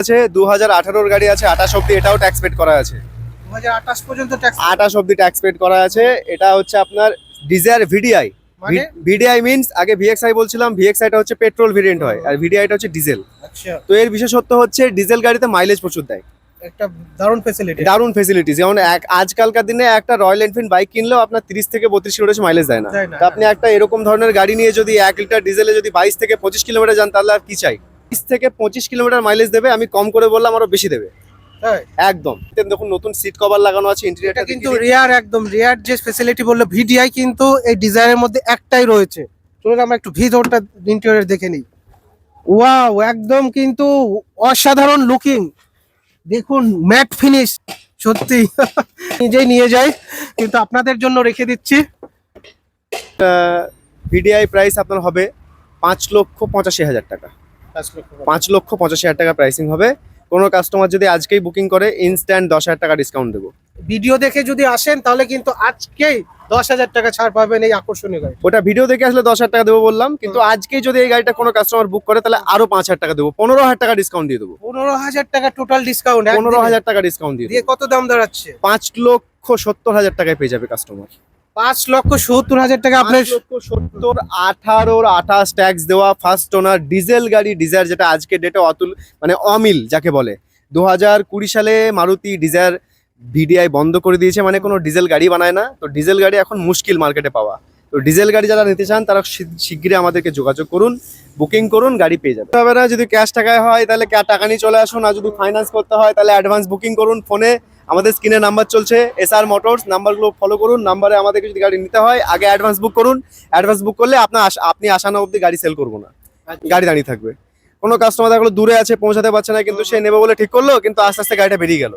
আছে দু হাজার আঠারোর গাড়ি আছে আঠাশ অব্দি এটাও ট্যাক্স পেড করা আছে। আঠাশ অব্দি ট্যাক্স পেড করা আছে এটা হচ্ছে আপনার ডিজায়ার ভিডিআই ভিডিআই মিনস আগে ভিএক্সআই বলছিলাম ভিএক্সআইটা হচ্ছে পেট্রোল ভেরিয়েন্ট হয় আর ভিডিআইটা হচ্ছে ডিজেল আচ্ছা। তো এর বিশেষত্ব হচ্ছে ডিজেল গাড়িতে মাইলেজ প্রচুর দেয়। একটা দারুণ ফেসিলিটি দারুণ যেমন এক আজকালকার দিনে একটা রয়্যাল এনফিল্ড বাইক কিনলেও আপনার তিরিশ থেকে বত্রিশ কিলোমিটার মাইলেজ দেয় না। আপনি একটা এরকম ধরনের গাড়ি নিয়ে যদি এক লিটার ডিজেলে যদি বাইশ থেকে পঁচিশ কিলোমিটার যান তাহলে আর কি চাই? বিশ থেকে পঁচিশ কিলোমিটার মাইলেজ দেবে আমি কম করে বললাম আরও বেশি দেবে। একদম। দেখুন নতুন সিট কভার লাগানো আছে ইন্টেরিয়রটা কিন্তু রিয়ার একদম রিয়ার যে বলল ভিডিআই কিন্তু এই ডিজাইনের মধ্যে একটাই রয়েছে। চলুন আমরা একটু ভিতরটা ইন্টেরিয়র দেখে নিই। ওয়াও একদম কিন্তু অসাধারণ লুকিং দেখুন ম্যাট ফিনিশ সত্যি। নিজেই নিয়ে যাই কিন্তু আপনাদের জন্য রেখে দিচ্ছি। ভিডিআই প্রাইস আপনার হবে পাঁচ লক্ষ পঁচাশি হাজার টাকা। পাঁচ লক্ষ পঁচাশি হাজার টাকা প্রাইসিং হবে। কোনো কাস্টমার যদি আজকেই বুকিং করে ইনস্ট্যান্ট দশ হাজার টাকা ডিসকাউন্ট দেবো। ভিডিও দেখে যদি আসেন তাহলে কিন্তু আজকেই দশ হাজার টাকা ছাড় পাবেন এই আকর্ষণীয় গাড়ি। ওটা ভিডিও দেখে আসলে দশ হাজার টাকা দেবো বললাম কিন্তু আজকে যদি এই গাড়িটা কোনো কাস্টমার বুক করে তাহলে আরও পাঁচ হাজার টাকা দেবো। পনেরো হাজার টাকা ডিসকাউন্ট দিয়ে দেবো। পনেরো হাজার টাকা টোটাল ডিসকাউন্ট পনেরো হাজার টাকা ডিসকাউন্ট দিয়ে দিয়ে কত দাম দাঁড়াচ্ছে পাঁচ লক্ষ সত্তর হাজার টাকায় পেয়ে যাবে কাস্টমার পাঁচ লক্ষ সত্তর হাজার টাকা আপনার লক্ষ সত্তর, আঠারোর আঠাশ ট্যাক্স দেওয়া ফার্স্ট ওনার ডিজেল গাড়ি ডিজায়ার যেটা আজকে ডেটে অতুল মানে অমিল যাকে বলে। দু হাজার কুড়ি সালে মারুতি ডিজায়ার ভিডিআই বন্ধ করে দিয়েছে মানে কোনো ডিজেল গাড়ি বানায় না। তো ডিজেল গাড়ি এখন মুশকিল মার্কেটে পাওয়া। তো ডিজেল গাড়ি যারা নিতে চান তারা শীঘ্রই শিগগিরই আমাদেরকে যোগাযোগ করুন বুকিং করুন গাড়ি পেয়ে যাবে হবে না যদি ক্যাশ টাকায় হয় তাহলে ক্যা- টাকা নিয়ে চলে আসুন। আর যদি ফাইন্যান্স করতে হয় তাহলে অ্যাডভান্স বুকিং করুন ফোনে আমাদের স্ক্রিনে নাম্বার চলছে এস আর মোটরস নাম্বারগুলো ফলো করুন। নাম্বারে আমাদেরকে যদি গাড়ি নিতে হয় আগে অ্যাডভান্স বুক করুন। অ্যাডভান্স বুক করলে আপনার আপনি আসানো অবধি গাড়ি সেল করব না। গাড়ি দাঁড়িয়ে থাকবে। কোনো কাস্টমার দেখল দূরে আছে পৌঁছাতে পারছে না কিন্তু সে নেবে বলে ঠিক করল কিন্তু আস্তে আস্তে গাড়িটা বেরিয়ে গেল।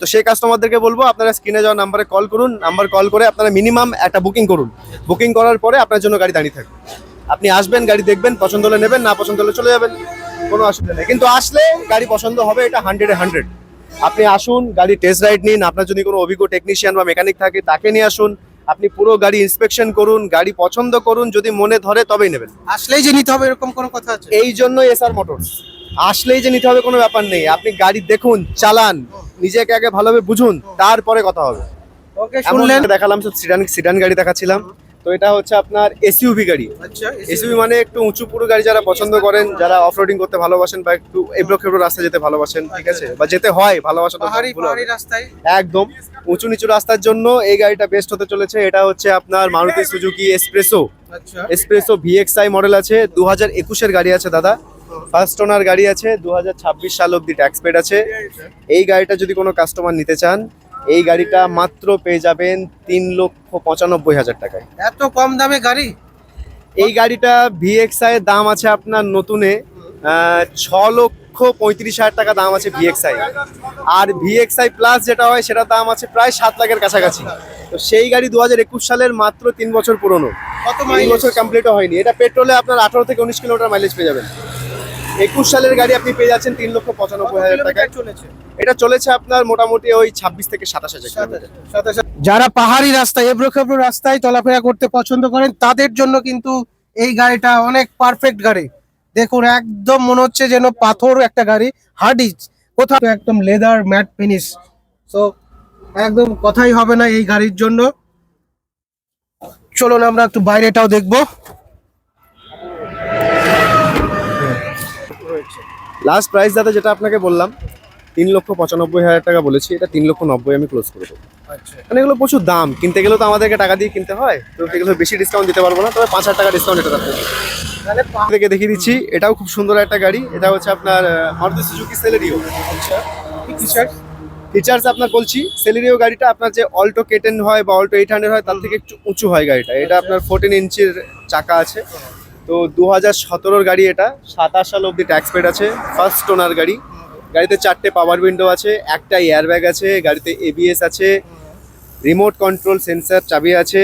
তো সেই কাস্টমারদেরকে বলব আপনারা স্ক্রিনে যাওয়া নাম্বারে কল করুন নাম্বার কল করে আপনারা মিনিমাম একটা বুকিং করুন। বুকিং করার পরে আপনার জন্য গাড়ি দাঁড়িয়ে থাকবে। আপনি আসবেন গাড়ি দেখবেন পছন্দ হলে নেবেন না পছন্দ হলে চলে যাবেন কোনো অসুবিধা নেই। কিন্তু আসলে গাড়ি পছন্দ হবে এটা হান্ড্রেডে হান্ড্রেড আপনি আসুন গাড়ি টেস্ট রাইড নিন আপনার যদি কোনো অভিজ্ঞ টেকনিশিয়ান বা মেকানিক থাকে তাকে নিয়ে আসুন। আপনি পুরো গাড়ি ইন্সপেকশন করুন গাড়ি পছন্দ করুন যদি মনে ধরে তবেই নেবেন। আসলেই যে নিতে হবে এরকম কোনো কথা আছে? এই জন্য এসআর মোটরস আসলেই যে নিতে হবে কোনো ব্যাপার নেই। আপনি গাড়ি দেখুন চালান নিজেকে আগে ভালোভাবে বুঝুন তারপরে কথা হবে। ওকে শুনলেন? দেখালাম সব সিডান সিডান গাড়ি দেখাচ্ছিলাম। তো এটা হচ্ছে আপনার এসইউভি গাড়ি। আচ্ছা এসইউভি মানে একটু উঁচু পুরো গাড়ি যারা পছন্দ করেন যারা অফরোডিং করতে ভালোবাসেন বা একটু এবড়ো খেবড়ো রাস্তা যেতে ভালোবাসেন ঠিক আছে? বা যেতে হয় ভালোবাসা একদম। উঁচু নিচু রাস্তার জন্য এই গাড়িটা বেস্ট হতে চলেছে। এটা হচ্ছে আপনার মারুতি সুজুকি এসপ্রেসো আচ্ছা। এসপ্রেসো ভিএক্সআই মডেল আছে দু হাজার একুশের গাড়ি আছে দাদা। ফার্স্ট ওনার গাড়ি আছে দু হাজার ছাব্বিশ সাল অব্দি ট্যাক্স পেড আছে। এই গাড়িটা। যদি কোনো কাস্টমার নিতে চান এই গাড়িটা মাত্র পেয়ে যাবেন তিন লক্ষ পঁচানব্বই হাজার টাকায়। এত কম দামে গাড়ি? এই গাড়িটা ভিএক্সআই এর দাম আছে আপনার নতুনে ছ লক্ষ পঁয়ত্রিশ হাজার টাকা দাম আছে ভিএক্সআই আর ভিএক্সআই প্লাস যেটা হয় সেটা দাম আছে প্রায় সাত লাখের কাছাকাছি। তো সেই গাড়ি দু হাজার একুশ সালের মাত্র তিন বছর পুরনো। কত মাইল বছর কমপ্লিটও হয়নি। এটা পেট্রোলে আপনার আঠারো থেকে উনিশ কিলোমিটার মাইলেজ পেয়ে যাবেন। একুশ সালের গাড়ি আপনি পেয়ে যাচ্ছেন তিন লক্ষ পঁচানব্বই হাজার টাকায়। চলেছে? এটা চলেছে আপনার মোটামুটি ওই ছাব্বিশ থেকে সাতাশ হাজার যারা পাহাড়ি রাস্তায় এবড়ো খেবড়ো রাস্তায় চলাফেরা করতে পছন্দ করেন তাদের জন্য কিন্তু এই গাড়িটা অনেক পারফেক্ট গাড়ি। দেখুন একদম মনে হচ্ছে যেন পাথর একটা গাড়ি হার্ডিজ কোথাও একদম লেদার ম্যাট ফিনিশ সো একদম কথাই হবে না এই গাড়ির জন্য। চলুন আমরা একটু বাইরেটাও দেখব। লাস্ট প্রাইস দাদা যেটা আপনাকে বললাম তিন লক্ষ পঁচানব্বই হাজার টাকা বলেছি এটা তিন লক্ষ নব্বই আমি ক্লোজ করে দেবো। আচ্ছা। মানে এগুলো প্রচুর দাম কিনতে গেলেও তো আমাদেরকে টাকা দিয়ে কিনতে হয় তো এগুলো বেশি ডিসকাউন্ট দিতে পারব না তবে পাঁচ হাজার টাকা ডিসকাউন্ট এটা রাখতে তাহলে থেকে দেখিয়ে দিচ্ছি এটাও খুব সুন্দর একটা গাড়ি এটা হচ্ছে আপনার মারুতি সুজুকি সেলেরিও আচ্ছা। t-shirt? ফিচার্স আপনার বলছি সেলেরিও গাড়িটা আপনার যে অল্টো কেটেন হয় বা অল্টো এইট হান্ড্রেড হয় তার থেকে একটু উঁচু হয় গাড়িটা। এটা আপনার ফোরটিন ইঞ্চির চাকা আছে। তো দু হাজার সতেরোর গাড়ি এটা। সাতাশ সাল অব্দি ট্যাক্স পেড আছে। ফার্স্ট ওনার গাড়ি। গাড়িতে চারটে পাওয়ার উইন্ডো আছে একটা এয়ারব্যাগ আছে গাড়িতে এবিএস আছে রিমোট কন্ট্রোল সেন্সার চাবি আছে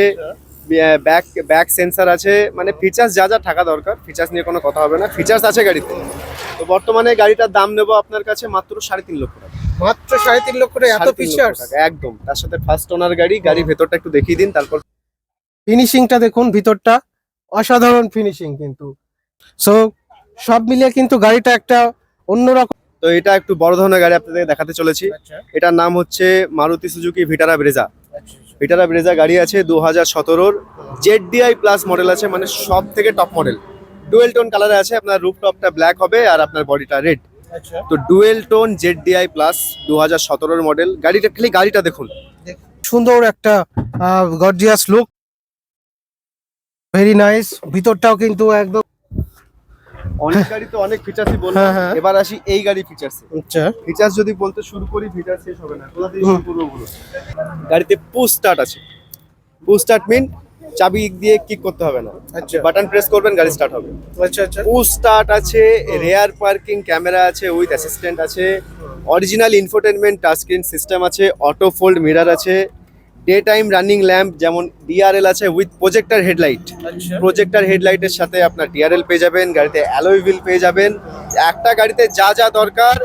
ব্যাক ব্যাক সেন্সার আছে মানে ফিচার্স যা যা থাকা দরকার ফিচার্স নিয়ে কোনো কথা হবে না। ফিচার্স আছে গাড়িতে। তো বর্তমানে গাড়িটার দাম নেব আপনার কাছে মাত্র সাড়ে তিন লক্ষ টাকা। মাত্র সাড়ে তিন লক্ষ টাকা এত ফিচার্স একদম। তার সাথে ফার্স্ট ওনার গাড়ি গাড়ির ভেতরটা একটু দেখিয়ে দিন তারপর ফিনিশিংটা দেখুন ভিতরটা। অসাধারণ ফিনিশিং কিন্তু। সো সব মিলিয়ে কিন্তু গাড়িটা একটা অন্যরকম তো এটা একটু বড় ধরনের গাড়ি আপনাদের দেখাতে চলেছি। আচ্ছা। এটার নাম হচ্ছে Maruti Suzuki Vitara Brezza. Vitara Brezza গাড়ি আছে দু হাজার সতেরোর। জেড ডিআই প্লাস মডেল আছে মানে সব থেকে টপ মডেল ডুয়েল টোন কালারে আছে আপনার রুফ টপটা ব্ল্যাক হবে আর আপনার বডিটা রেড আচ্ছা। তো dual tone Z DI plus দু হাজার সতেরোর মডেল গাড়িটা খালি গাড়িটা দেখুন। সুন্দর একটা গর্জিয়াস লুক ভেরি নাইস ভিতরটাও কিন্তু একদম অনেক গাড়িতে অনেক ফিচার্সই বললাম। হ্যাঁ, হ্যাঁ। এবার আসি এই গাড়ি ফিচার্স আচ্ছা। ফিচার্স যদি বলতে শুরু করি ফিচার্স শেষ হবে না। কোথা থেকে শুরু করব গাড়িতে পুশ স্টার্ট আছে। পুশ স্টার্ট মিন চাবি দিয়ে কিক করতে হবে না। আচ্ছা। বাটন প্রেস করবেন গাড়ি স্টার্ট হবে। আচ্ছা আচ্ছা। পুশ স্টার্ট আছে রেয়ার পার্কিং ক্যামেরা আছে উইথ অ্যাসিস্ট্যান্ট আছে original infotainment touch screen system আছে অটো ফোল্ড মিরার আছে ডে টাইম রানিং ল্যাম্প যেমন ডিআরএল আছে উইথ প্রজেক্টর হেডলাইট প্রজেক্টর হেডলাইটের সাথে আপনার ডিআরএল পেয়ে যাবেন গাড়িতে অ্যালয় হুইল পেয়ে যাবেন। একটা গাড়িতে যা যা দরকার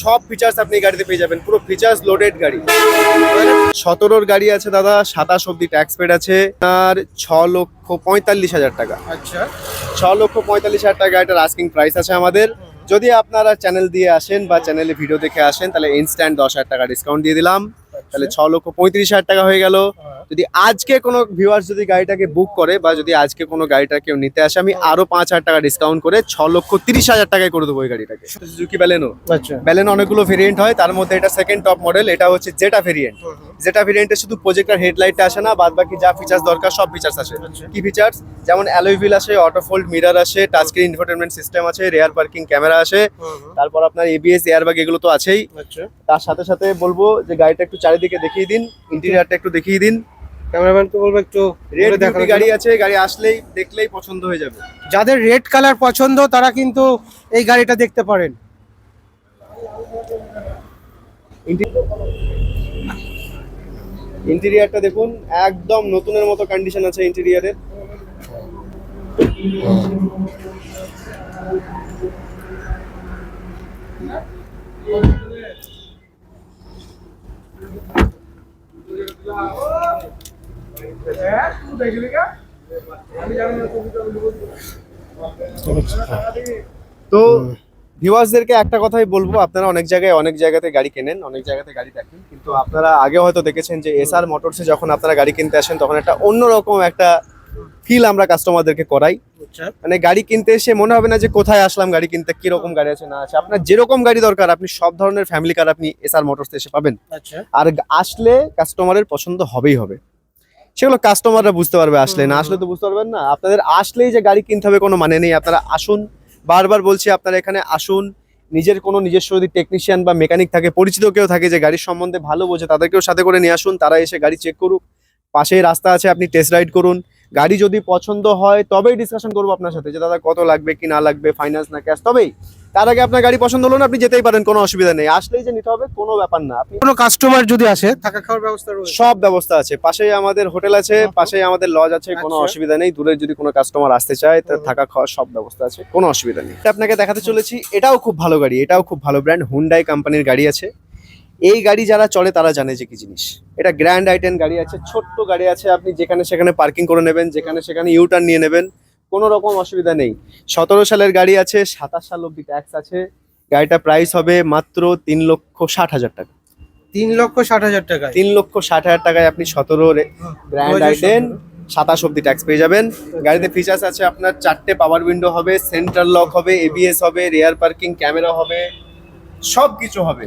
সব ফিচার্স আপনি গাড়িতে পেয়ে যাবেন পুরো ফিচার্স লোডেড গাড়ি। সতেরোর গাড়ি আছে দাদা সাতাশ অব্দি ট্যাক্স পেড আছে। আর ছ লক্ষ পঁয়তাল্লিশ হাজার টাকা। আচ্ছা। ছ লক্ষ পঁয়তাল্লিশ হাজার টাকা এটার আস্কিং প্রাইস আছে আমাদের। যদি আপনারা চ্যানেল দিয়ে আসেন বা চ্যানেলে ভিডিও দেখে আসেন তাহলে ইনস্ট্যান্ট দশ হাজার টাকা ডিসকাউন্ট দিয়ে দিলাম। তাহলে ছ লক্ষ পঁয়ত্রিশ হাজার টাকা হয়ে গেল। যদি আজকে কোনো ভিউয়ার্স যদি গাড়িটাকে বুক করে বা যদি আজকে কোনো গাড়িটা কেউ নিতে আসে আমি আরও পাঁচ হাজার টাকা ডিসকাউন্ট করে ছ লক্ষ তিরিশ হাজার টাকায় করে দেবো ওই গাড়িটাকে। সুজুকি ব্যালেনো আচ্ছা। ব্যালেনো অনেকগুলো ভেরিয়েন্ট হয় তার মধ্যে এটা সেকেন্ড টপ মডেল এটা হচ্ছে জেটা ভেরিয়েন্ট যেটা ভেরিয়েন্টে শুধু প্রজেক্টর হেডলাইটটা আসে না বাদ বাকি যা ফিচার্স দরকার সব ফিচার্স আসে। আচ্ছা। কি ফিচার্স যেমন অ্যালয় হুইল আসে অটো ফোল্ড মিরার আসে টাচ স্ক্রিন ইনফোটেনমেন্ট সিস্টেম আছে রেয়ার পার্কিং ক্যামেরা আসে। তারপর আপনার এবিএস এয়ারব্যাগ এগুলো তো আছেই। আচ্ছা। তার সাথে সাথে বলব যে গাড়িটা একটু চারিদিকে দেখিয়ে দিন ইন্টেরিয়ারটা একটু দেখিয়ে দিন। ক্যামেরাম্যানকে বলব একটু রেড ঘুরে গাড়ি আছে গাড়ি আসলেই দেখলেই পছন্দ হয়ে যাবে। যাদের রেড কালার পছন্দ তারা কিন্তু এই গাড়িটা দেখতে পারেন। ইন্টেরিয়ারটা দেখুন একদম নতুনের মতো কন্ডিশন আছে ইন্টেরিয়ারের তো ভিউয়ার্সদেরকে একটা কথাই বলব, আপনারা অনেক জায়গায় অনেক জায়গাতে গাড়ি কেনেন, অনেক জায়গাতে গাড়ি দেখেন, কিন্তু আপনারা আগে হয়তো দেখেছেন যে এস আর মোটরসে যখন আপনারা গাড়ি কিনতে আসেন, তখন একটা অন্যরকম একটা ফিল আমরা কাস্টমারদেরকে করাই। আচ্ছা। মানে গাড়ি কিনতে এসে মনে হবে না যে কোথায় আসলাম গাড়ি কিনতে কীরকম গাড়ি আছে না আছে। আপনার যেরকম গাড়ি দরকার আপনি সব ধরনের ফ্যামিলি কার আপনি এসআর মোটরসে এসে পাবেন। আচ্ছা। আর আসলে কাস্টমারের পছন্দ হবেই হবে। সেগুলো কাস্টমাররা বুঝতে পারবে আসলে না আসলে তো বুঝতে পারবেন না। আপনাদের আসলেই যে গাড়ি কিনতে হবে কোনো মানে নেই। আপনারা আসুন বারবার বলছি আপনারা এখানে আসুন। নিজের কোনো নিজস্ব যদি টেকনিশিয়ান বা মেকানিক থাকে পরিচিত কেউ থাকে যে গাড়ির সম্বন্ধে ভালো বোঝে তাদেরকেও সাথে করে নিয়ে আসুন। তারা এসে গাড়ি চেক করুক। পাশেই রাস্তা আছে আপনি টেস্ট রাইড করুন। গাড়ি যদি পছন্দ হয় তবেই ডিসকাশন করব আপনার সাথে যে দাদা কত লাগবে কি না লাগবে ফাইন্যান্স না ক্যাশ তবেই। তার আগে আপনার গাড়ি পছন্দ হলো না আপনি যেতেই পারেন কোনো অসুবিধা নেই। আসলেই যে নিতে হবে কোনো ব্যাপার না। আপনি কোনো কাস্টমার যদি আসে থাকা খাওয়ার ব্যবস্থা রয়েছে। সব ব্যবস্থা আছে। পাশেই আমাদের হোটেল আছে পাশেই আমাদের লজ আছে কোনো আচ্ছা। অসুবিধা নেই। দূরে যদি কোনো কাস্টমার আসতে চায় তার থাকা খাওয়ার সব ব্যবস্থা আছে কোনো অসুবিধা নেই। আপনাকে দেখাতে চলেছি এটাও খুব ভালো গাড়ি এটাও খুব ভালো ব্র্যান্ড হুন্ডাই কোম্পানির গাড়ি আছে। এই গাড়ি যারা চলে তারা জানে যে কি জিনিস। এটা গ্র্যান্ড আইটেন গাড়ি আছে ছোট্ট গাড়ি আছে আপনি যেখানে সেখানে পার্কিং করে নেবেন যেখানে সেখানে ইউটার্ন নিয়ে নেবেন কোনো রকম অসুবিধা নেই। সতেরো সালের গাড়ি আছে সাতাশ সাল অব্দি ট্যাক্স আছে। গাড়িটা প্রাইস হবে মাত্র তিন লক্ষ ষাট হাজার টাকা। তিন লক্ষ ষাট হাজার টাকা তিন লক্ষ ষাট হাজার টাকায় আপনি সতেরো ব্র্যান্ড আইটেন সাতাশ অব্দি ট্যাক্স পেয়ে যাবেন। গাড়িতে ফিচার্স আছে আপনার চারটে পাওয়ার উইন্ডো হবে সেন্ট্রাল লক হবে এবিএস হবে রেয়ার পার্কিং ক্যামেরা হবে সব কিছু হবে।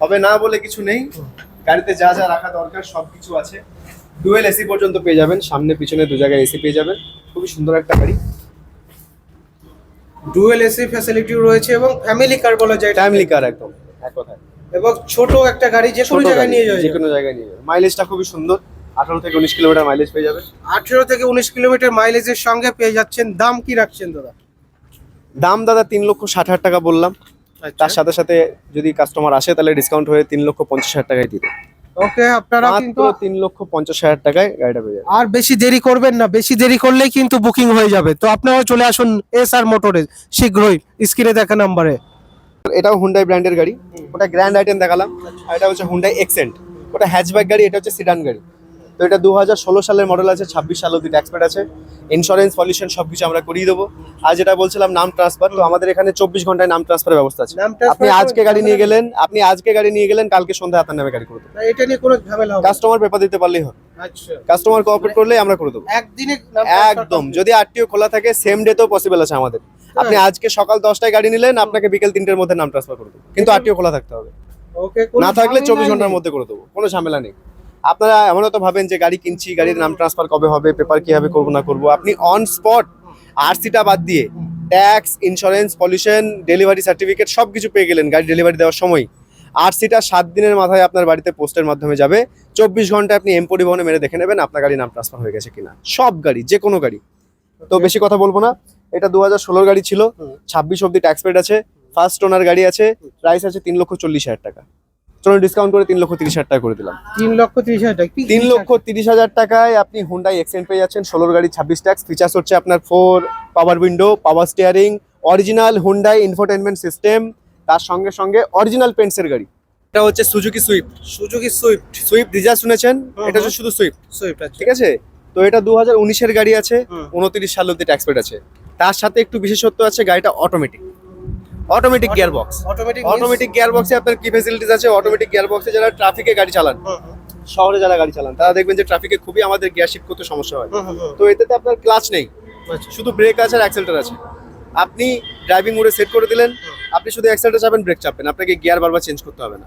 হবে না বলে কিছু নেই। গাড়িতে যা যা রাখা দরকার সব কিছু আছে। ডুয়েল এসি পর্যন্ত পেয়ে যাবেন। সামনে পিছনে দু জায়গায় এসি পেয়ে যাবেন। খুবই সুন্দর একটা গাড়ি। ডুয়েল এসি ফ্যাসিলিটি রয়েছে এবং ফ্যামিলি কার বলা যায়। ফ্যামিলি কার একদম এক কথায়। এবং ছোট একটা গাড়ি যে কোনো জায়গায় নিয়ে যাওয়া যে কোনো জায়গায় নিয়ে যাবে। মাইলেজটা খুবই সুন্দর। আঠারো থেকে উনিশ কিলোমিটার মাইলেজ পেয়ে যাবে আঠেরো থেকে উনিশ কিলোমিটার মাইলেজের সঙ্গে পেয়ে যাচ্ছেন। দাম কি রাখছেন দাদা? দাম দাদা তিন লক্ষ ষাট হাজার টাকা বললাম। তার সাথে সাথে যদি কাস্টমার আসে তাহলে ডিসকাউন্ট হয়ে তিন লক্ষ পঞ্চাশ হাজার টাকায় দিতে ওকে আপনারা কিন্তু তিন লক্ষ পঞ্চাশ হাজার টাকায় গাড়িটা পেয়ে যাবে আর বেশি দেরি করবেন না বেশি দেরি করলেই কিন্তু বুকিং হয়ে যাবে। তো আপনারাও চলে আসুন এস আর মোটরে শীঘ্রই স্ক্রিনে দেখা নাম্বারে এটাও হুন্ডাই ব্র্যান্ডের গাড়ি। ওটা গ্র্যান্ড আইটেম দেখালাম। আর এটা হচ্ছে হুন্ডাই এক্সেন্ট ওটা হ্যাচব্যাক গাড়ি এটা হচ্ছে সিডান গাড়ি। তো এটা দু হাজার ষোলো সালের মডেল আছে ছাব্বিশ সাল অব্দি ট্যাক্স পেড আছে। ইন্স্যুরেন্স পলিউশন সব কিছু আমরা করিয়ে দেবো। আর যেটা বলছিলাম নাম ট্রান্সফার তো আমাদের এখানে চব্বিশ ঘন্টায় নাম ট্রান্সফারের ব্যবস্থা আছে। আপনি আজকে গাড়ি নিয়ে গেলেন আপনি আজকে গাড়ি নিয়ে গেলেন কালকে সন্ধ্যায় আপনার নামে গাড়ি করে দেবো। এটা নিয়ে কোনো ঝামেলা কাস্টমার পেপার দিতে পারলেই হবে। আচ্ছা। কাস্টমার কোঅপারেট করলেই আমরা করে দেবো। একদিনে একদম। যদি আরটিও খোলা থাকে সেম ডেতেও পসিবল আছে আমাদের। আপনি আজকে সকাল দশটায় গাড়ি নিলেন আপনাকে বিকেল তিনটের মধ্যে নাম ট্রান্সফার করে দেবো। কিন্তু আরটিও খোলা থাকতে হবে। না থাকলে চব্বিশ ঘণ্টার মধ্যে করে দেবো। কোনো ঝামেলা নেই। আপনারা এমনও তো ভাবেন যে গাড়ি কিনছি গাড়ির নাম ট্রান্সফার কবে হবে পেপার কীভাবে করব না করব। আপনি অন স্পট আরসিটা বাদ দিয়ে tax insurance pollution delivery certificate সব কিছু পেয়ে গেলেন গাড়ি ডেলিভারি দেওয়ার সময়। আরসিটা সাত দিনের মাথায় আপনার বাড়িতে পোস্টের মাধ্যমে যাবে। চব্বিশ ঘন্টায় আপনি এম পরিবহনে মেরে দেখে নেবেন আপনার গাড়ি নাম ট্রান্সফার হয়ে গেছে কিনা। সব গাড়ি যে কোনো গাড়ি। তো বেশি কথা বলব না। এটা দু হাজার ষোলোর গাড়ি ছিল। ছাব্বিশ অব্দি ট্যাক্স পেড আছে। ফার্স্ট ওনার গাড়ি আছে। প্রাইস আছে তিন লক্ষ চল্লিশ হাজার টাকা। চলুন ডিসকাউন্ট করে তিন লক্ষ তিরিশ হাজার টাকা করে দিলাম। তিন লক্ষ তিরিশ হাজার টাকা। তিন লক্ষ তিরিশ হাজার টাকায় আপনি হুন্ডাই এক্সচেঞ্জ পেয়ে যাচ্ছেন ষোলোর গাড়ি ছাব্বিশ ট্যাক্স ফিচার্স হচ্ছে আপনার four power window power steering original Hyundai infotainment system তার সঙ্গে সঙ্গে অরিজিনাল পেন্টসের গাড়ি। এটা হচ্ছে Suzuki Swift Suzuki Swift Swift Dzire শুনেছেন? এটা হচ্ছে শুধু সুইফট সুইফট ঠিক আছে? তো এটা দু হাজার উনিশের গাড়ি আছে হুম। উনত্রিশ সাল অব্দি ট্যাক্স পেড আছে। তার সাথে একটু বিশেষত্ব আছে গাড়িটা automatic automatic gear box automatic automatic gear বক্সে আপনার কি ফেসিলিটিস আছে? অটোমেটিক গিয়ার বক্সে যারা ট্রাফিকে গাড়ি চালান শহরে যারা গাড়ি চালান তারা দেখবেন যে ট্রাফিকে খুবই আমাদের গিয়ার শিফট করতে সমস্যা হয়। তো এটাতে আপনার ক্লাচ নেই। আচ্ছা। শুধু ব্রেক আছে আর অ্যাক্সেলটার আছে। আপনি ড্রাইভিং মোডে সেট করে দিলেন আপনি শুধু অ্যাক্সেলটা চাপেন ব্রেক চাপেন। আপনাকে গিয়ার বারবার চেঞ্জ করতে হবে না।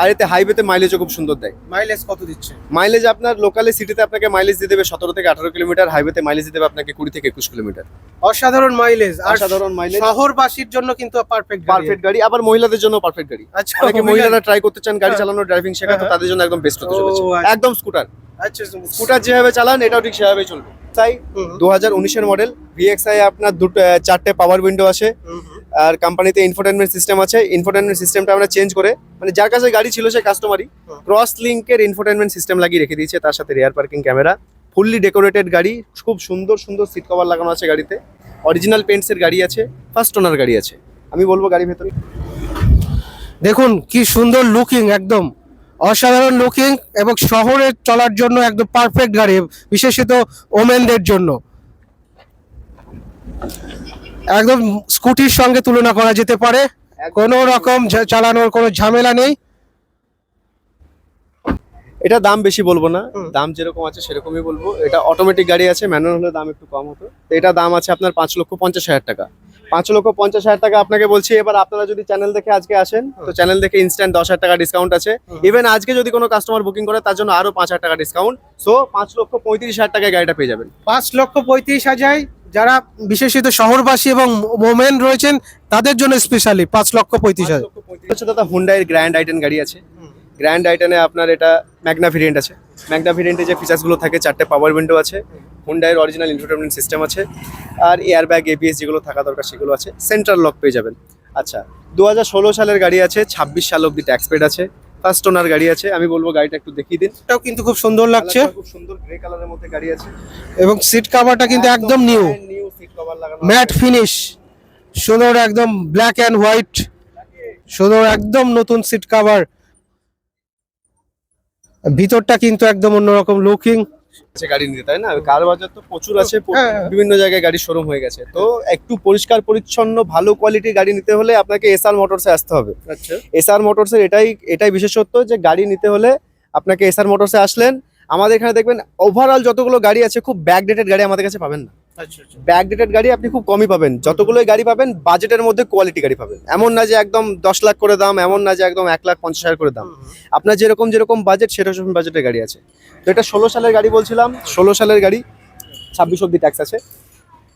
আর এতে হাইওয়েতে মাইলেজও খুব সুন্দর দেয়। মাইলেজ কত দিচ্ছে? মাইলেজ আপনার লোকালে সিটিতে আপনাকে মাইলেজ দিয়ে দেবে সতেরো থেকে আঠারো কিলোমিটার হাইওয়েতে মাইলেজ দিয়ে দেবে আপনাকে কুড়ি থেকে একুশ কিলোমিটার অসাধারণ মাইলেজ অসাধারণ মাইলেজ শহরবাসীর জন্য কিন্তু পারফেক্ট পারফেক্ট গাড়ি আবার মহিলাদের জন্য পারফেক্ট গাড়ি। আচ্ছা অনেকে মহিলারা ট্রাই করতে চান গাড়ি চালানোর চালানো ড্রাইভিং শেখা তো। তাদের জন্য একদম বেস্ট হতে চলেছে। আচ্ছা। একদম স্কুটার আচ্ছা স্কুটার যেভাবে চালান এটাও ঠিক সেভাবেই চলবে। তাই? দু হাজার উনিশের মডেল ভিএক্সআই আপনার দুটো চারটে পাওয়ার উইন্ডো আছে। আর কোম্পানিতে ইনফোটেনমেন্ট সিস্টেম আছে। ইনফোটেনমেন্ট সিস্টেমটা আমরা চেঞ্জ করে মানে যার কাছে গাড়ি ছিল সে কাস্টমারই ক্রস লিঙ্কের ইনফোটেনমেন্ট সিস্টেম লাগিয়ে রেখে দিয়েছে। তার সাথে rear parking camera fully decorated গাড়ি খুব সুন্দর সুন্দর সিট কভার লাগানো আছে গাড়িতে। অরিজিনাল পেন্টসের গাড়ি আছে ফার্স্ট ওনার গাড়ি আছে। আমি বলব গাড়ি ভেতরে। দেখুন কি সুন্দর লুকিং একদম। অসাধারণ লুকিং এবং শহরে চলার জন্য একদম পারফেক্ট গাড়ি বিশেষত ওমেনদের জন্য। একদম স্কুটির সঙ্গে তুলনা করা যেতে পারে। কোনো রকম চালানোর কোনো ঝামেলা নেই। এটা দাম বেশি বলব না। দাম যেরকম আছে সেরকমই বলব। এটা অটোমেটিক গাড়ি আছে ম্যানুয়াল হলে দাম একটু কম হতো। এটা দাম আছে আপনার পাঁচ লক্ষ পঞ্চাশ হাজার টাকা। পাঁচ লক্ষ পঞ্চাশ হাজার টাকা আপনাকে বলছি। এবার আপনারা যদি চ্যানেল দেখে আজকে আসেন তো চ্যানেল দেখে ইনস্ট্যান্ট দশ হাজার টাকা ডিসকাউন্ট আছে। ইভেন আজকে যদি কোনো কাস্টমার বুকিং করে তার জন্য আরও পাঁচ হাজার টাকা ডিসকাউন্ট সো পাঁচ লক্ষ পঁয়ত্রিশ হাজার টাকায় গাড়িটা পেয়ে যাবেন। পাঁচ লক্ষ পঁয়ত্রিশ হাজার যারা বিশেষত শহরবাসী এবং ওমেন রয়েছেন তাদের জন্য স্পেশালি পাঁচ লক্ষ পঁয়ত্রিশ হাজার। হচ্ছে দাদা হুন্ডাইয়ের গ্র্যান্ড আইটেন গাড়ি আছে। গ্র্যান্ড আইটেনে আপনার এটা ম্যাগনা ভেরিয়েন্ট আছে। ম্যাগনা ভেরিয়েন্টে যে ফিচার্সগুলো থাকে চারটে পাওয়ার উইন্ডো আছে হুন্ডাইয়ের অরিজিনাল ইনফোটেনমেন্ট সিস্টেম আছে আর এয়ার ব্যাগ এবিএস যেগুলো থাকা দরকার সেগুলো আছে সেন্ট্রাল লক পেয়ে যাবেন। আচ্ছা দু হাজার ষোলো সালের গাড়ি আছে ছাব্বিশ সাল অব্দি ট্যাক্স পেড আছে ফার্স্ট ওনার গাড়ি আছে আমি বলব গাড়িটা একটু দেখিয়ে দিন। এটাও কিন্তু খুব সুন্দর লাগছে। খুব সুন্দর গ্রে কালারের মধ্যে গাড়ি আছে। এবং সিট কাভারটা কিন্তু একদম নিউ নিউ সিট কভার লাগানো ম্যাট ফিনিশ সুন্দর একদম ব্ল্যাক অ্যান্ড হোয়াইট সুন্দর একদম নতুন সিট কাভার ভিতরটা কিন্তু একদম অন্যরকম লুকিং আছে গাড়ি নিতে তাই না? কার বাজার তো প্রচুর আছে হ্যাঁ, হ্যাঁ। বিভিন্ন জায়গায় শোরুম হয়ে গেছে। তো একটু পরিষ্কার পরিচ্ছন্ন ভালো কোয়ালিটির গাড়ি নিতে হলে আপনাকে এসআর মোটরসে আসতে হবে। আচ্ছা। এসআর মোটরসের এটাই এটাই বিশেষত্ব যে গাড়ি নিতে হলে আপনাকে এসআর মোটরসে আসলেন আমাদের এখানে দেখবেন ওভারঅল যতগুলো গাড়ি আছে খুব ব্যাকডেটেড গাড়ি আমাদের কাছে পাবেন না। আচ্ছা আচ্ছা। ব্যাকডেটেড গাড়ি আপনি খুব কমই পাবেন। যতগুলোই গাড়ি পাবেন বাজেটের মধ্যে কোয়ালিটি গাড়ি পাবেন। এমন না যে একদম দশ লাখ করে দাম এমন না যে একদম এক লাখ পঞ্চাশ হাজার করে দাম। আপনার যেরকম যেরকম বাজেট সেরকম বাজেটের গাড়ি আছে। তো এটা ষোলো সালের গাড়ি বলছিলাম। ষোলো সালের গাড়ি ছাব্বিশ অব্দি ট্যাক্স আছে।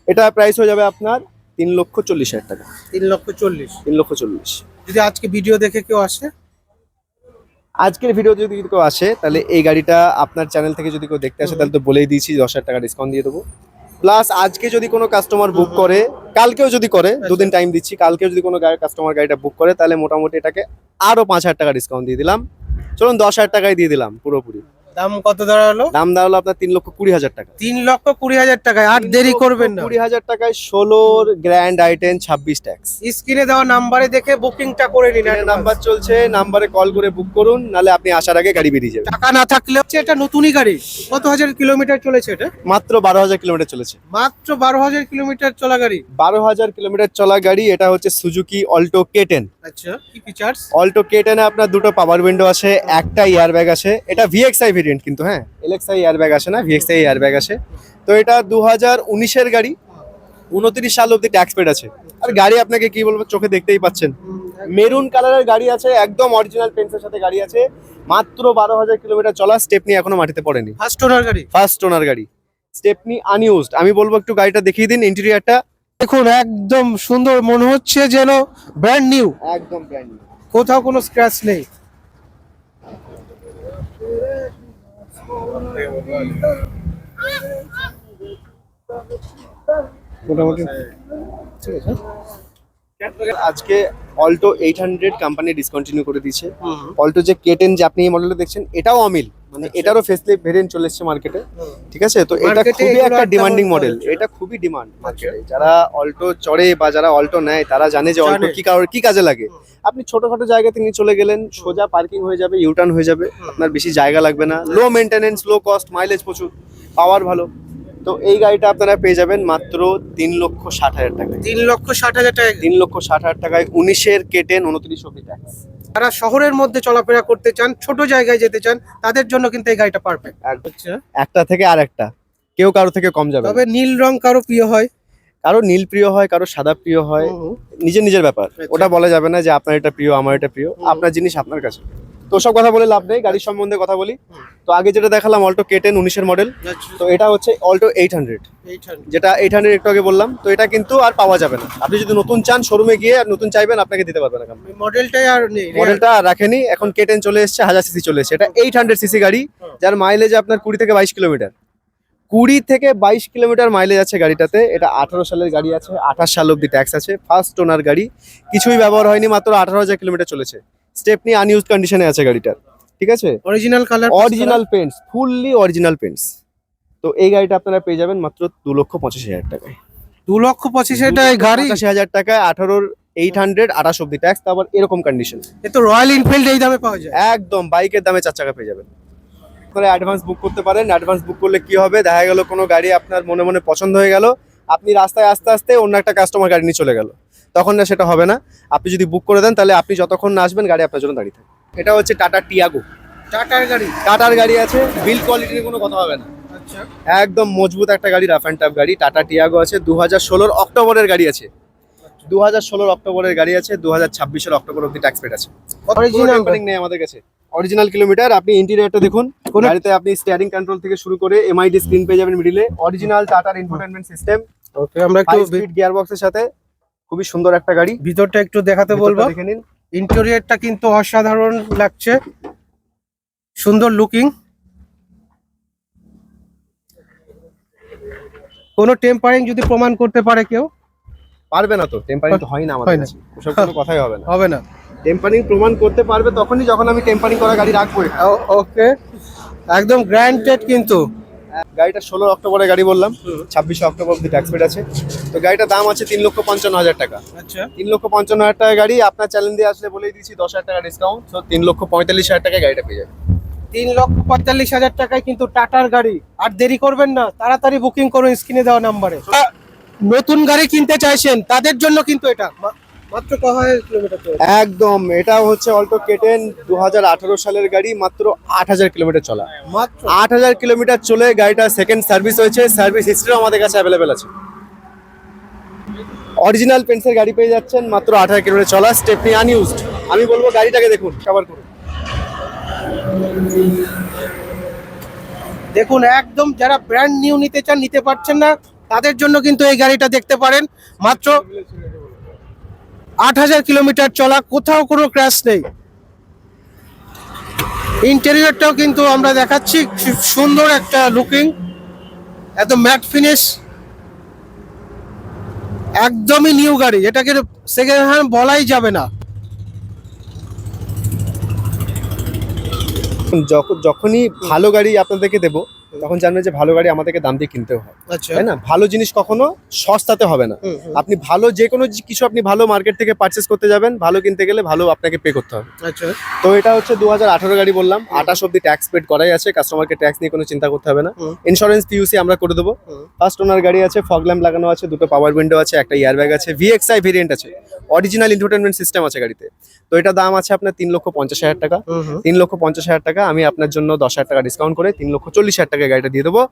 এটা প্রাইস হয়ে যাবে আপনার তিন লক্ষ চল্লিশ হাজার টাকা। তিন লক্ষ চল্লিশ। তিন লক্ষ চল্লিশ। যদি আজকে ভিডিও দেখে কেউ আসে? আজকের ভিডিও যদি কেউ আসে তাহলে এই গাড়িটা আপনার চ্যানেল থেকে যদি কেউ দেখতে আসে তাহলে তো বলেই দিয়েছি দশ হাজার টাকা ডিসকাউন্ট দিয়ে দেবো। প্লাস আজকে যদি কোনো কাস্টমার বুক করে কালকেও যদি করে দুদিন টাইম দিচ্ছি কালকেও যদি কোনো কাস্টমার গাড়িটা বুক করে তাহলে মোটামুটি এটাকে আরও পাঁচ হাজার টাকা ডিসকাউন্ট দিয়ে দিলাম। চলুন দশ হাজার টাকায় দিয়ে দিলাম পুরোপুরি। দাম কত দাঁড়াল দাম দাঁড়াল আপনার তিন লক্ষ কুড়ি হাজার টাকা। তিন লক্ষ কুড়ি হাজার টাকায় আর দেরি করবেন না। কুড়ি হাজার টাকায় ষোলোর গ্র্যান্ড আইটেন ছাব্বিশ ট্যাক্স স্ক্রিনে দেওয়া নাম্বারে দেখে বুকিংটা করে নিন নাম্বার নাম্বার চলছে নাম্বারে কল করে বুক করুন নালে আপনি আসার আগে গাড়ি বেরিয়ে যাবে টাকা না থাকলে হচ্ছে এটা নতুনই গাড়ি। কত হাজার কিলোমিটার চলেছে এটা? মাত্র বারো হাজার কিলোমিটার চলেছে। মাত্র বারো হাজার কিলোমিটার চলা গাড়ি। বারো হাজার কিলোমিটার চলা গাড়ি এটা হচ্ছে সুজুকি অল্টো কে টেন আচ্ছা কি ফিচার্স অল্টো কে টেনে আপনার দুটো পাওয়ার উইন্ডো আছে একটা এয়ার ব্যাগ আছে এটা ভিএক্সআই ভেরিয়েন্ট কিন্তু হ্যাঁ? এলএক্সআই এয়ার ব্যাগ আসে না ভিএক্সআই এয়ার ব্যাগ আসে। তো এটা দু হাজার উনিশের গাড়ি উনত্রিশ সাল অব্দি ট্যাক্স পেড আছে। আর গাড়ি আপনাকে কি বলব চোখে দেখতেই পাচ্ছেন। মেরুন কালারের গাড়ি আছে একদম অরিজিনাল পেন্সের সাথে গাড়ি আছে। মাত্র বারো হাজার কিলোমিটার চলা স্টেপনি এখনও মাটিতে পড়েনি। ফার্স্ট ওনার গাড়ি? ফার্স্ট ওনার গাড়ি। স্টেপনি আনইউজড আমি বলব একটু গাড়িটা দেখিয়ে দিন ইন্টেরিয়ারটা দেখুন একদম সুন্দর মনে হচ্ছে যেন ব্র্যান্ড নিউ একদম ব্র্যান্ড নিউ কোথাও কোনো স্ক্র্যাচ নেই। মোটামুটি। ঠিক আছে আজকে Alto eight hundred company discontinue করে দিয়েছে। অল্টো যে কেটেন যে আপনি এই মডেলটা দেখছেন এটাও অমিল। মানে এটারও ফেসলিপ ভেরিয়েন্ট চলে এসেছে মার্কেটে ঠিক আছে? তো এটা খুবই একটা ডিমান্ডিং মডেল এটা খুবই ডিমান্ড মার্কেটে যারা অল্টো চড়ে বা যারা অল্টো নেয় তারা জানে যে অল্টো কি কারোর কি কাজে লাগে। আপনি ছোটখাটো জায়গাতে নিয়ে চলে গেলেন সোজা পার্কিং হয়ে যাবে ইউটার্ন হয়ে যাবে। আপনার বেশি জায়গা লাগবে না। Low maintenance low cost mileage প্রচুর। পাওয়ার ভালো। তো এই গাড়িটা আপনারা পেয়ে যাবেন মাত্র তিন লক্ষ ষাট হাজার টাকা তিন লক্ষ ষাট হাজার টাকা তিন লক্ষ ষাট হাজার টাকায় উনিশের কেটেন উনত্রিশ অব্দি ট্যাক্স যারা শহরের মধ্যে চলাফেরা করতে চান ছোট জায়গায় যেতে চান তাদের জন্য কিন্তু এই গাড়িটা পারফেক্ট আচ্ছা। একটা থেকে আর একটা কেউ কারও থেকে কম যাবে তবে নীল রং কারও প্রিয় হয়। কারও নীল প্রিয় হয় কারও সাদা প্রিয় হয়। হুম। নিজের নিজের ব্যাপার। আচ্ছা। ওটা বলা যাবে না যে আপনার এটা প্রিয় আমার এটা প্রিয়। আপনার জিনিস আপনার কাছে। তো সব কথা বলে লাভ নেই গাড়ির সম্বন্ধে কথা বলি। তো আগে যেটা দেখালাম অল্টো কেটেন উনিশের মডেল তো এটা হচ্ছে অল্টো এইট হান্ড্রেড যেটা এইট হান্ড্রেড একটু আগে বললাম তো এটা কিন্তু আর পাওয়া যাবে না। আপনি যদি নতুন চান শোরুমে গিয়ে আর নতুন চাইবেন আপনাকে দিতে পারবে না মডেলটাই আর নেই মডেলটা আর রাখেনি এখন কেটেন চলে এসেছে হাজার সিসি চলে এসেছে। এটা এইট হান্ড্রেড সিসি গাড়ি যার মাইলেজ আপনার কুড়ি থেকে বাইশ কিলোমিটার। কুড়ি থেকে বাইশ কিলোমিটার মাইলেজ আছে গাড়িটাতে এটা আঠারো সালের গাড়ি আছে আঠাশ সাল অব্দি ট্যাক্স আছে ফার্স্ট ওনার গাড়ি। কিছুই ব্যবহার হয়নি মাত্র আঠারো হাজার কিলোমিটার চলেছে। স্টেপনি আনইউজ কন্ডিশনে আছে গাড়িটার ঠিক আছে? Original colour original paints fully original paints তো এই গাড়িটা আপনারা পেয়ে যাবেন মাত্র দু লক্ষ পঁচাশি হাজার টাকায়। দু লক্ষ পঁচিশ টাকায় গাড়ি? পঁচাশি হাজার টাকায় আঠারোর এইট হান্ড্রেড আঠাশ অব্দি ট্যাক্স তারপর এরকম কন্ডিশন এ তো রয়্যাল এনফিল্ড এই দামে পাওয়া যায়। একদম বাইকের দামে চার চাকা পেয়ে যাবেন। আপনারা অ্যাডভান্স বুক করতে পারেন অ্যাডভান্স বুক করলে কি হবে? দেখা গেল কোনো গাড়ি আপনার মনে মনে পছন্দ হয়ে গেল আপনি রাস্তায় আস্তে আস্তে অন্য একটা কাস্টমার গাড়ি নিয়ে চলে গেল। তখন না সেটা হবে না। আপনি যদি বুক করে দেন তাহলে আপনি যতক্ষণ না আসবেন গাড়ি আপনার জন্য দাঁড়িয়ে থাকে এটা হচ্ছে টাটা টিয়াগো টাটার গাড়ি? টাটার গাড়ি আছে বিল কোয়ালিটির কোনো কথা হবে না। আচ্ছা। একদম মজবুত একটা গাড়ি রাফ অ্যান্ড টাফ গাড়ি টাটা টিয়াগো আছে দু হাজার ষোলোর অক্টোবরের গাড়ি আছে। দু হাজার ষোলোর অক্টোবরের গাড়ি আছে দু হাজার ছাব্বিশের অক্টোবর অব্দি ট্যাক্স পেড আছে। অরিজিনাল নেই আমাদের কাছে। অরিজিনাল কিলোমিটার আপনি ইন্টেরিয়রটা দেখুন। কোনো- গাড়িতে আপনি স্টিয়ারিং কন্ট্রোল থেকে শুরু করে এমআইডি স্ক্রিন পেয়ে যাবেন মিডিলে অরিজিনাল টাটার ইনফোটেনমেন্ট সিস্টেম ওকে আমরা একটু ফাইভ স্পিড গিয়ার বক্সের সাথে। খুবই সুন্দর একটা গাড়ি। ভিতরটা একটু দেখাতে বলব। দেখে নিন। ইন্টেরিয়রটা কিন্তু অসাধারণ লাগছে। সুন্দর লুকিং কোনো টেম্পারিং যদি প্রমাণ করতে পারে কেউ? পারবে না তো। টেম্পারিং তো হয় না আমাদের কাছে। ওসব কোনো কথাই হবে না। হবে না। টেম্পারিং প্রমাণ করতে পারবে তখনই যখন আমি টেম্পারিং করা গাড়ি রাখব। ওকে একদম গ্র্যান্টেড কিন্তু। গাড়িটা ষোলো অক্টোবরের গাড়ি বললাম ছাব্বিশে অক্টোবর অব্দি ট্যাক্স পেড আছে। তো গাড়িটার দাম আছে তিন লক্ষ পঞ্চান্ন হাজার টাকা। আচ্ছা। তিন লক্ষ পঞ্চান্ন হাজার টাকা গাড়ি আপনার চ্যালেঞ্জ দিয়ে আসলে বলেই দিচ্ছি দশ হাজার টাকা ডিসকাউন্ট তো তিন লক্ষ পঁয়তাল্লিশ হাজার টাকায় গাড়িটা পেয়ে যাবে তিন লক্ষ পঁয়তাল্লিশ হাজার টাকায় কিন্তু টাটার গাড়ি। আর দেরি করবেন না তাড়াতাড়ি বুকিং করুন স্ক্রিনে দেওয়া নাম্বারে নতুন গাড়ি কিনতে চাইছেন তাদের জন্য কিন্তু এটা। মাত্র ক হাজার কিলোমিটার একদম এটা হচ্ছে অল্টো কেটেন দু হাজার আঠারো সালের গাড়ি মাত্র আট হাজার কিলোমিটার চলা। মাত্র? আট হাজার কিলোমিটার চলে গাড়িটা সেকেন্ড সার্ভিস হয়েছে সার্ভিস হিস্ট্রিও আমাদের কাছে অ্যাভেলেবেল আছে। অরিজিনাল পেন্সের গাড়ি পেয়ে যাচ্ছেন মাত্র আট হাজার কিলোমিটার চলা স্টেপনি আনইউজড আমি বলব গাড়িটাকে দেখুন কভার করুন। দেখুন একদম যারা ব্র্যান্ড নিউ নিতে চান নিতে পারছেন না তাদের জন্য কিন্তু এই গাড়িটা দেখতে পারেন। মাত্র আট হাজার কিলোমিটার চলা, কোথাও কোনো ক্র্যাশ নেই। ইন্টেরিয়রটাও কিন্তু আমরা দেখাচ্ছি সুন্দর একটা লুকিং এত ম্যাট ফিনিশ একদমই নিউ গাড়ি এটাকে সেকেন্ড হ্যান্ড বলাই যাবে না। যখন যখনই ভালো গাড়ি আপনাদেরকে দেবো তখন জানবেন যে ভালো গাড়ি আমাদেরকে দাম দিয়ে কিনতে হয়। আচ্ছা। তাই না? ভালো জিনিস কখনো সস্তাতে হবে না। আপনি ভালো যে কোনো কিছু আপনি ভালো মার্কেট থেকে পারচেস করতে যাবেন ভালো কিনতে গেলে ভালো আপনাকে পে করতে হবে। আচ্ছা। তো এটা হচ্ছে দু হাজার আঠারো গাড়ি বললাম। আঠাশ অব্দি ট্যাক্স পেড করাই আছে কাস্টমারকে ট্যাক্স নিয়ে কোনো চিন্তা করতে হবে না। ইন্স্যুরেন্স পিউসি আমরা করে দেবো। ফার্স্ট ওনার গাড়ি আছে ফগ ল্যাম্প লাগানো আছে দুটো পাওয়ার উইন্ডো আছে একটা ইয়ার ব্যাগ আছে ভিএক্সআই ভেরিয়েন্ট আছে। অরিজিনাল ইনফোটেনমেন্ট সিস্টেম আছে গাড়িতে। তো এটা দাম আছে আপনার তিন লক্ষ পঞ্চাশ হাজার টাকা। তিন লক্ষ পঞ্চাশ হাজার টাকা। আমি আপনার জন্য দশ হাজার টাকা ডিসকাউন্ট করে তিন লক্ষ চল্লিশ হাজার টাকায় গাড়িটা দিয়ে দেবো।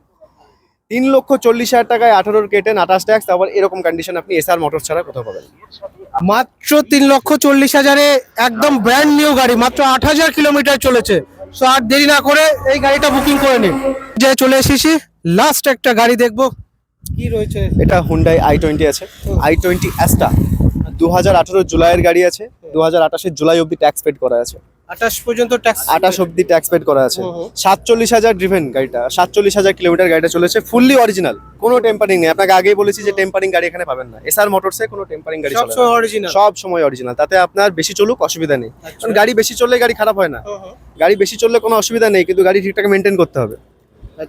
তিন লক্ষ চল্লিশ হাজার টাকায় আঠারোর কেটেন আঠাশ ট্যাক্স তারপর এরকম কন্ডিশন আপনি এসআর মোটর ছাড়া কোথাও পাবেন। মাত্র তিন লক্ষ চল্লিশ হাজারে একদম ব্র্যান্ড নিউ গাড়ি মাত্র আট হাজার কিলোমিটার চলেছে। সো আর দেরি না করে এই গাড়িটা বুকিং করে নিন। যে চলে এসেছি লাস্ট একটা গাড়ি দেখব। কি রয়েছে? এটা হুন্ডাই আই টোয়েন্টি আছে। আই টোয়েন্টি অ্যাস্টা দু হাজার আঠারো জুলাইয়ের গাড়ি আছে। দু হাজার আঠাশের জুলাই অব্দি ট্যাক্স পেড করা আছে। আঠাশ পর্যন্ত ট্যাক্স আঠাশ অব্দি ট্যাক্স পেড করা আছে। হুম হুম। সাতচল্লিশ হাজার ড্রিভেন গাড়িটা সাতচল্লিশ হাজার কিলোমিটার গাড়িটা চলেছে ফুললি অরিজিনাল কোনো টেম্পারিং নেই। আপনাকে আগেই বলেছি যে টেম্পারিং গাড়ি এখানে পাবেন না। এসআর মোটরসে কোনো টেম্পারিং গাড়ি চলে। সময় অরিজিনাল সব সময় অরিজিনাল তাতে আপনার বেশি চলুক অসুবিধা নেই। কারণ গাড়ি বেশি চললে গাড়ি খারাপ হয় না। গাড়ি বেশি চললে কোনো অসুবিধা নেই কিন্তু গাড়ি ঠিকঠাক মেনটেন করতে হবে।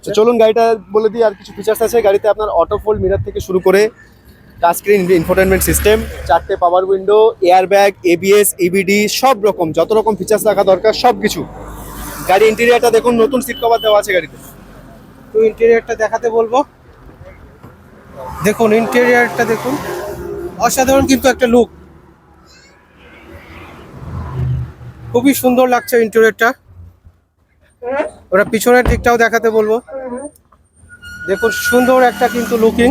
তো চলুন গাড়িটা বলে দিই আর কিছু ফিচার্স আছে। গাড়িতে আপনার অটো ফোল্ড মিরার থেকে শুরু করে টাচ স্ক্রিন ইনফোটেনমেন্ট সিস্টেম চারটে power window air bag ABS EBD সব রকম, যত রকম ফিচার্স রাখা দরকার, সব কিছু। গাড়ি ইন্টেরিয়ারটা দেখুন, নতুন সিট কভার দেওয়া আছে গাড়িতে। তো ইন্টেরিয়ারটা দেখাতে বলব। দেখুন ইন্টেরিয়ারটা দেখুন। অসাধারণ কিন্তু একটা লুক খুবই সুন্দর লাগছে ইন্টেরিয়ারটা ওরা পিছনের দিকটাও দেখাতে বলব। দেখুন, সুন্দর একটা কিন্তু লুকিং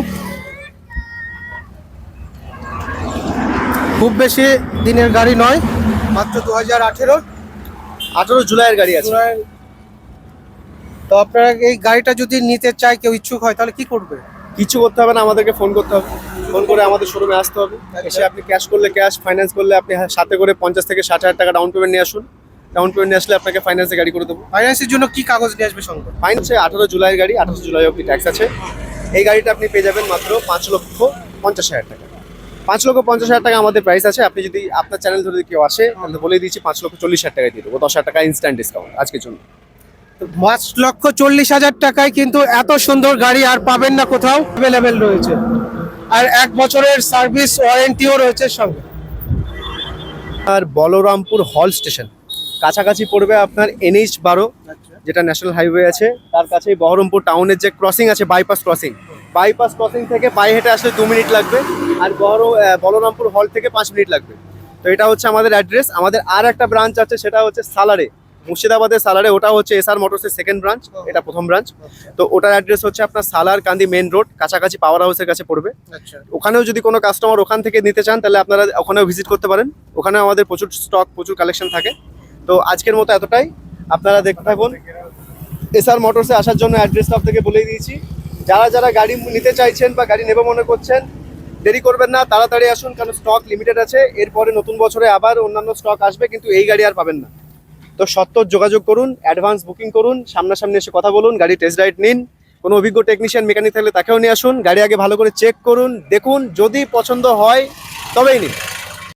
খুব বেশি দিনের গাড়ি নয় মাত্র দু হাজার আঠেরো। আঠেরো জুলাইয়ের গাড়ি আছে। তো আপনারা এই গাড়িটা যদি নিতে চায় কেউ ইচ্ছুক হয় তাহলে কি করবে? কিছু করতে হবে না আমাদেরকে ফোন করতে হবে। ফোন করে আমাদের শোরুমে আসতে হবে। এসে আপনি ক্যাশ করলে ক্যাশ ফাইন্যান্স করলে আপনি সাথে করে পঞ্চাশ থেকে ষাট হাজার টাকা ডাউন পেমেন্ট নিয়ে আসুন। ডাউন পেমেন্ট নিয়ে আসলে আপনাকে ফাইন্যান্সে গাড়ি করে দেবো। ফাইন্যান্সের জন্য কি কাগজ নিয়ে আসবে সঙ্গে? ফাইন হচ্ছে আঠারো জুলাইয়ের গাড়ি আঠারো জুলাই অব্দি ট্যাক্স আছে। এই গাড়িটা আপনি পেয়ে যাবেন মাত্র পাঁচ লক্ষ পঞ্চাশ হাজার টাকা। পাঁচ লক্ষ পঞ্চাশ হাজার টাকা আমাদের প্রাইস আছে। আপনি যদি আপনার চ্যানেল ধরে কেউ আসে তাহলে বলে দিচ্ছি পাঁচ লক্ষ চল্লিশ হাজার টাকায় দিয়ে দেবো। দশ হাজার টাকা ইনস্ট্যান্ট ডিসকাউন্ট আজকের জন্য। পাঁচ লক্ষ চল্লিশ হাজার টাকায় কিন্তু এত সুন্দর গাড়ি আর পাবেন না কোথাও অ্যাভেলেবেল রয়েছে। আর এক বছরের সার্ভিস ওয়ারেন্টিও রয়েছে সঙ্গে। আর বলরামপুর হল স্টেশন কাছাকাছি পড়বে আপনার এনএইচ বারো যেটা ন্যাশনাল হাইওয়ে আছে। তার কাছেই বহরমপুর টাউনের যে ক্রসিং আছে বাইপাস ক্রসিং বাইপাস ক্রসিং থেকে পায়ে হেঁটে আসলে দু মিনিট লাগবে আর বড় বলরামপুর হল থেকে পাঁচ মিনিট লাগবে। তো এটা হচ্ছে আমাদের অ্যাড্রেস আমাদের আর একটা ব্রাঞ্চ আছে সেটা হচ্ছে সালারে। মুর্শিদাবাদের সালারে ওটা হচ্ছে এসআর মোটরসের সেকেন্ড ব্রাঞ্চ এটা প্রথম ব্রাঞ্চ তো ওটার অ্যাড্রেস হচ্ছে আপনার সালার কান্দি মেন রোড কাছাকাছি পাওয়ার হাউসের কাছে পড়বে। আচ্ছা। ওখানেও যদি কোনো কাস্টমার ওখান থেকে নিতে চান তাহলে আপনারা ওখানেও ভিজিট করতে পারেন। ওখানেও আমাদের প্রচুর স্টক প্রচুর কালেকশন থাকে। তো আজকের মতো এতটাই। আপনারা দেখতে থাকুন। এসআর মোটরসে আসার জন্য অ্যাড্রেসটা আপনাকে বলেই দিয়েছি। যারা যারা গাড়ি নিতে চাইছেন বা গাড়ি নেবে মনে করছেন, দেরি করবেন না, তাড়াতাড়ি আসুন, কারণ স্টক লিমিটেড আছে। এরপরে নতুন বছরে আবার অন্যান্য স্টক আসবে, কিন্তু এই গাড়ি আর পাবেন না। তো সত্তর যোগাযোগ করুন অ্যাডভান্স বুকিং করুন, সামনাসামনি এসে কথা বলুন, গাড়ি টেস্ট রাইড নিন। কোনো অভিজ্ঞ টেকনিশিয়ান মেকানিক থাকলে তাকেও নিয়ে আসুন। গাড়ি আগে ভালো করে চেক করুন, দেখুন, যদি পছন্দ হয়, তবেই নিন।